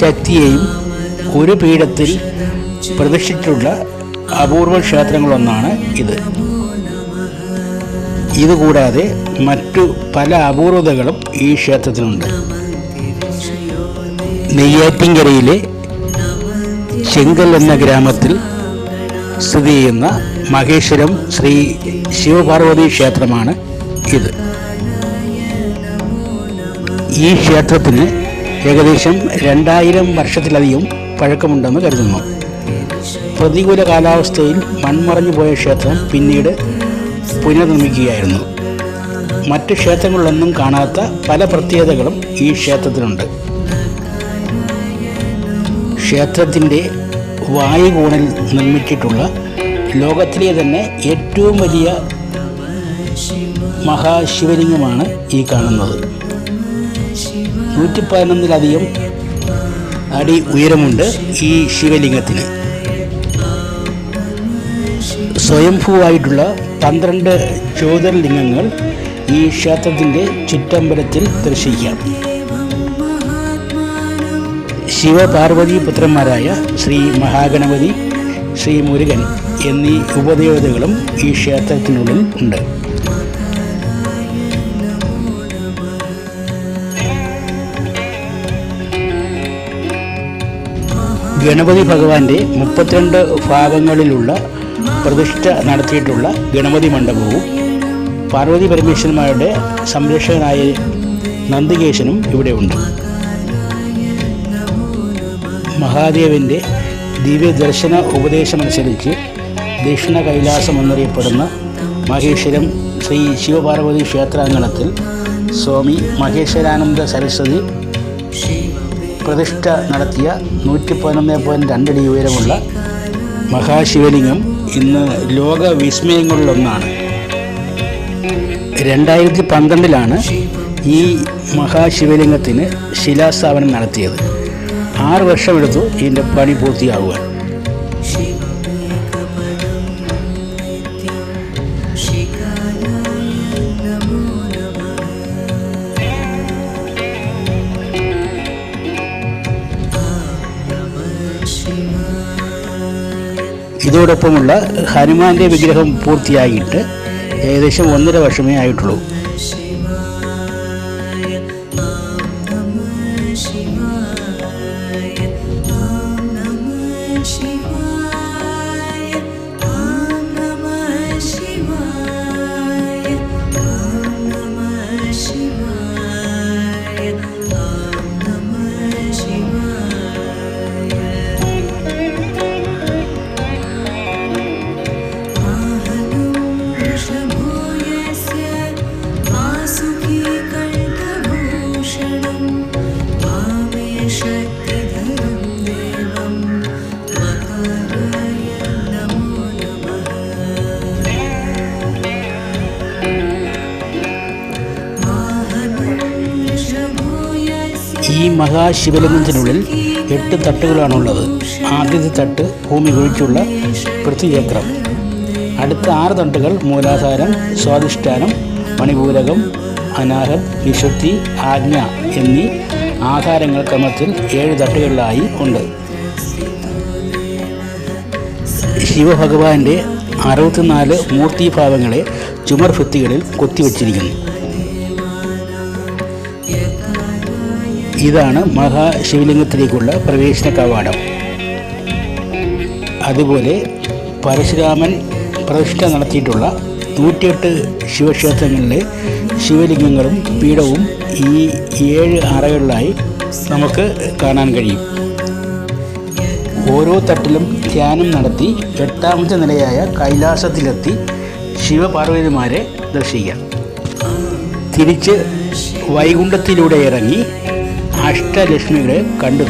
ശക്തിയെയും ഒരു പീഠത്തിൽ പ്രതിഷ്ഠിച്ചിട്ടുള്ള അപൂർവ ക്ഷേത്രങ്ങളൊന്നാണ് ഇത്. ഇതുകൂടാതെ മറ്റു പല അപൂർവതകളും ഈ ക്ഷേത്രത്തിനുണ്ട് നെയ്യാറ്റിൻകരയിലെ ചെങ്കൽ എന്ന ഗ്രാമത്തിൽ സ്ഥിതി ചെയ്യുന്ന മഹേശ്വരം ശ്രീ ശിവപാർവതി ക്ഷേത്രമാണ് ഇത്. ഈ ക്ഷേത്രത്തിന് ഏകദേശം രണ്ടായിരം വർഷത്തിലധികം പഴക്കമുണ്ടെന്ന് കരുതുന്നു. പ്രതികൂല കാലാവസ്ഥയിൽ മൺമറഞ്ഞു പോയ ക്ഷേത്രം പിന്നീട് പുനർനിർമ്മിക്കുകയായിരുന്നു. മറ്റ് ക്ഷേത്രങ്ങളിലൊന്നും കാണാത്ത പല പ്രത്യേകതകളും ഈ ക്ഷേത്രത്തിനുണ്ട് ക്ഷേത്രത്തിന്റെ വായുകോണിൽ നിർമ്മിച്ചിട്ടുള്ള ലോകത്തിലെ തന്നെ ഏറ്റവും വലിയ മഹാശിവലിംഗമാണ് ഈ കാണുന്നത്. നൂറ്റി പതിനൊന്നിലധികം അടി ഉയരമുണ്ട് ഈ ശിവലിംഗത്തിന്. സ്വയംഭൂവായിട്ടുള്ള പന്ത്രണ്ട് ജ്യോതിർലിംഗങ്ങൾ ഈ ക്ഷേത്രത്തിന്റെ ചുറ്റമ്പലത്തിൽ ദർശിക്കാം. ശിവപാർവതി പുത്രന്മാരായ ശ്രീ മഹാഗണപതി ശ്രീ മുരുകൻ എന്നീ ഉപദേവതകളും ഈ ക്ഷേത്രത്തിനുള്ളിൽ ഉണ്ട്. ഗണപതി ഭഗവാന്റെ മുപ്പത്തിരണ്ട് ഭാഗങ്ങളിലുള്ള പ്രതിഷ്ഠ നടത്തിയിട്ടുള്ള ഗണപതി മണ്ഡപവും പാർവതി പരമേശ്വരന്മാരുടെ സംരക്ഷകനായ നന്ദികേശനും ഇവിടെ ഉണ്ട്. മഹാദേവന്റെ ദിവ്യദർശന ഉപദേശമനുസരിച്ച് ദക്ഷിണ കൈലാസം എന്നറിയപ്പെടുന്ന മഹേശ്വരം ശ്രീ ശിവപാർവതി ക്ഷേത്രാങ്കണത്തിൽ സ്വാമി മഹേശ്വരാനന്ദ സരസ്വതി പ്രതിഷ്ഠ നടത്തിയ നൂറ്റി പതിനൊന്ന് പോയിന്റ് രണ്ടടി ഉയരമുള്ള മഹാശിവലിംഗം ഇന്ന് ലോക വിസ്മയങ്ങളിലൊന്നാണ്. രണ്ടായിരത്തി പന്ത്രണ്ടിലാണ് ഈ മഹാശിവലിംഗത്തിന് ശിലാസ്ഥാപനം നടത്തിയത്. ആറ് വർഷമെടുത്തു ഇതിന്റെ പണി പൂർത്തിയാകുവാൻ ഇതോടൊപ്പമുള്ള ഹനുമാന്റെ വിഗ്രഹം പൂർത്തിയായിട്ട് ഏകദേശം ഒന്നര വർഷമേ ആയിട്ടുള്ളൂ. she ഈ മഹാശിവലിംഗത്തിനുള്ളിൽ എട്ട് തട്ടുകളാണുള്ളത്. ആദ്യത്തെ തട്ട് ഭൂമി കുഴിച്ചുള്ള പൃഥ്വിചക്രം അടുത്ത ആറ് തട്ടുകൾ മൂലാധാരം സ്വാധിഷ്ഠാനം മണിപൂരകം അനാഹം വിശുദ്ധി ആജ്ഞ എന്നീ ആധാരങ്ങൾ ക്രമത്തിൽ ഏഴ് തട്ടുകളിലായി ഉണ്ട്. ശിവഭഗവാന്റെ അറുപത്തിനാല് മൂർത്തിഭാവങ്ങളെ ചുമർ ഭിത്തികളിൽ കൊത്തിവച്ചിരിക്കുന്നു. ഇതാണ് മഹാശിവലിംഗത്തിലേക്കുള്ള പ്രവേശന കവാടം. അതുപോലെ പരശുരാമൻ പ്രതിഷ്ഠ നടത്തിയിട്ടുള്ള നൂറ്റിയെട്ട് ശിവക്ഷേത്രങ്ങളിലെ ശിവലിംഗങ്ങളും പീഠവും ഈ ഏഴ് അറകളിലായി നമുക്ക് കാണാൻ കഴിയും. ഓരോ തട്ടിലും ധ്യാനം നടത്തി എട്ടാമത്തെ നിലയായ കൈലാസത്തിലെത്തി ശിവപാർവതിമാരെ ദർശിക്കാം. തിരിച്ച് വൈകുണ്ഠത്തിലൂടെ ഇറങ്ങി അഷ്ടലക്ഷ്മികളെ കണ്ടു